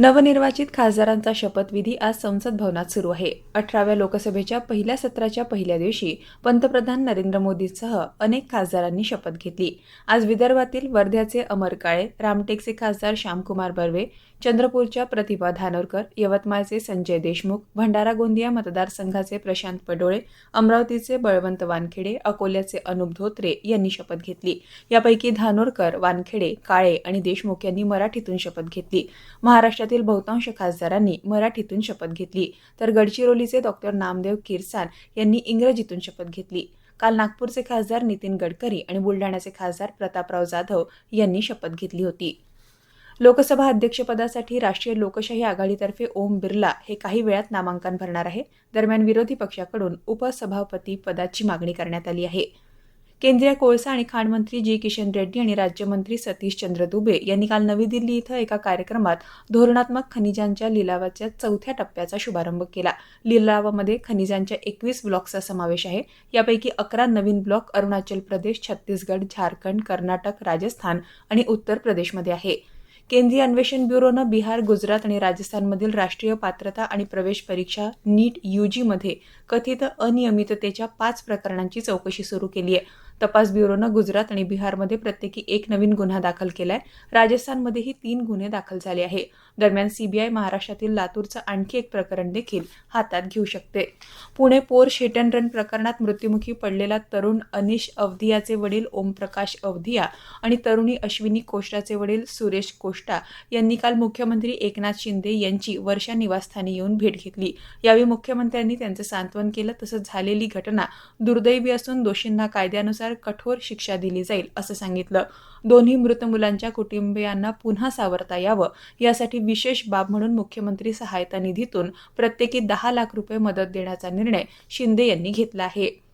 नवनिर्वाचित खासदारांचा शपथविधी आज संसद भवनात सुरू आहे. अठराव्या लोकसभेच्या पहिल्या सत्राच्या पहिल्या दिवशी पंतप्रधान नरेंद्र मोदींसह अनेक खासदारांनी शपथ घेतली. आज विदर्भातील वर्ध्याचे अमर काळे रामटेकचे खासदार श्यामकुमार बर्वे चंद्रपूरच्या प्रतिभा धानोरकर यवतमाळचे संजय देशमुख भंडारा गोंदिया मतदारसंघाचे प्रशांत पडोळे अमरावतीचे बळवंत वानखेडे अकोल्याचे अनुप धोत्रे यांनी शपथ घेतली. यापैकी धानोरकर वानखेडे काळे आणि देशमुख यांनी मराठीतून शपथ घेतली. महाराष्ट्रातील बहुतांश खासदारांनी मराठीतून शपथ घेतली. तर गडचिरोलीचे डॉक्टर नामदेव किरसान यांनी इंग्रजीतून शपथ घेतली. काल नागपूरचे खासदार नितीन गडकरी आणि बुलढाण्याचे खासदार प्रतापराव जाधव यांनी शपथ घेतली होती. लोकसभा अध्यक्षपदासाठी राष्ट्रीय लोकशाही आघाडीतर्फे ओम बिर्ला हे काही वेळात नामांकन भरणार आहे. दरम्यान विरोधी पक्षाकडून उपसभापती पदाची मागणी करण्यात आली आहे. केंद्रीय कोळसा आणि खाण मंत्री जी किशन रेड्डी आणि राज्यमंत्री सतीश चंद्र दुबे यांनी काल नवी दिल्ली इथं एका कार्यक्रमात धोरणात्मक खनिजांच्या लिलावाच्या चौथ्या टप्प्याचा शुभारंभ केला. लिलावामध्ये खनिजांच्या एकवीस ब्लॉक्सचा समावेश आहे. यापैकी अकरा नवीन ब्लॉक अरुणाचल प्रदेश छत्तीसगड झारखंड कर्नाटक राजस्थान आणि उत्तर प्रदेशमध्ये आहे. केंद्रीय अन्वेषण ब्युरोनं बिहार गुजरात आणि राजस्थानमधील राष्ट्रीय पात्रता आणि प्रवेश परीक्षा नीट यूजीमध्ये कथित अनियमिततेच्या पाच प्रकरणांची चौकशी सुरू केली आहे. तपास ब्युरोनं गुजरात आणि बिहारमध्ये प्रत्येकी एक नवीन गुन्हा दाखल केलाय. राजस्थानमध्येही तीन गुन्हे दाखल झाले आहे. दरम्यान सीबीआय महाराष्ट्रातील लातूरचं आणखी एक प्रकरण देखील हातात घेऊ शकते. पुणे पोर शेटन रन प्रकरणात मृत्युमुखी पडलेला तरुण अनिश अवधियाचे वडील ओमप्रकाश अवधिया आणि तरुणी अश्विनी कोष्टाचे वडील सुरेश कोष्टा यांनी काल मुख्यमंत्री एकनाथ शिंदे यांची वर्षा निवासस्थानी येऊन भेट घेतली. यावेळी मुख्यमंत्र्यांनी त्यांचं सांत्वन केलं तसंच झालेली घटना दुर्दैवी असून दोषींना कायद्यानुसार कठोर शिक्षा दिली जाईल असं सांगितलं. दोन्ही मृत मुलांच्या कुटुंबियांना पुन्हा सावरता यावं यासाठी विशेष बाब म्हणून मुख्यमंत्री सहायता निधीतून प्रत्येकी दहा लाख रुपये मदत देण्याचा निर्णय शिंदे यांनी घेतला आहे.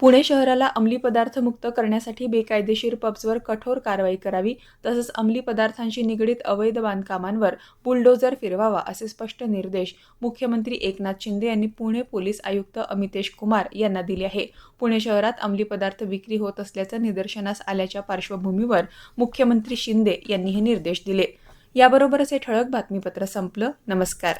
पुणे शहराला अंमली पदार्थ मुक्त करण्यासाठी बेकायदेशीर पब्सवर कठोर कारवाई करावी तसंच अंमली पदार्थांशी निगडीत अवैध बांधकामांवर बुलडोजर फिरवावा असे स्पष्ट निर्देश मुख्यमंत्री एकनाथ शिंदे यांनी पुणे पोलीस आयुक्त अमितेश कुमार यांना दिले आहे. पुणे शहरात अंमली पदार्थ विक्री होत असल्याचं निदर्शनास आल्याच्या पार्श्वभूमीवर मुख्यमंत्री शिंदे यांनी हे निर्देश दिले. याबरोबरच हे ठळक बातमीपत्र संपलं. नमस्कार.